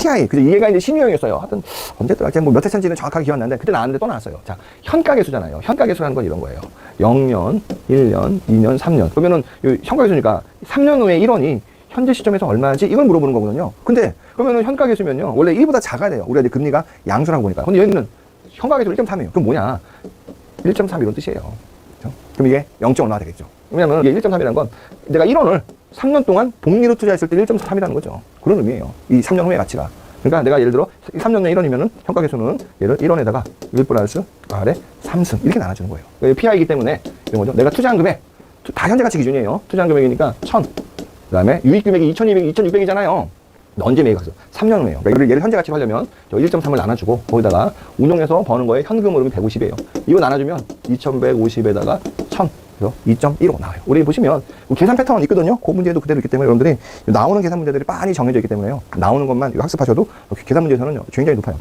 PI. 그죠? 얘가 이제 신유형이었어요. 하여튼, 언제더라? 제가 뭐몇 회차인지는 정확하게 기억 안 나는데, 그때 나왔는데 또 나왔어요. 자, 현가계수잖아요. 현가계수라는 건 이런 거예요. 0년, 1년, 2년, 3년. 그러면은, 이 현가계수니까 3년 후에 1원이 현재 시점에서 얼마지? 이걸 물어보는 거거든요. 근데, 그러면은 현가계수면요. 원래 1보다 작아야 돼요. 우리가 이제 금리가 양수라고 보니까. 근데 여기는 현가계수 1.3이에요. 그럼 뭐냐? 1.3 이런 뜻이에요. 그죠? 그럼 이게 0. 얼마가 되겠죠. 왜냐면 이게 1.3이라는 건 내가 1원을 3년 동안 복리로 투자했을 때 1.3이라는 거죠. 그런 의미예요. 이 3년 후의 가치가. 그러니까 내가 예를 들어 3년 후에 1원이면은 평가 계수는 얘를 1원에다가 1 플러스 R에 3승 이렇게 나눠주는 거예요. 그러니까 PI이기 때문에 이런 거죠. 내가 투자한 금액 다 현재 가치 기준이에요. 투자한 금액이니까 1000. 그다음에 유익 금액이 2200, 2600이잖아요. 언제 매각했어? 3년 후에요. 그러니까 얘를 현재 가치로 하려면 1.3을 나눠주고 거기다가 운용해서 버는 거에 현금 흐름이 150이에요. 이거 나눠주면 2150에다가 1000. 그래서 2.15 나와요. 우리 보시면 계산 패턴 있거든요. 그 문제도 그대로 있기 때문에 여러분들이 나오는 계산 문제들이 빤히 정해져 있기 때문에요. 나오는 것만 학습하셔도 계산 문제에서는 굉장히 높아요.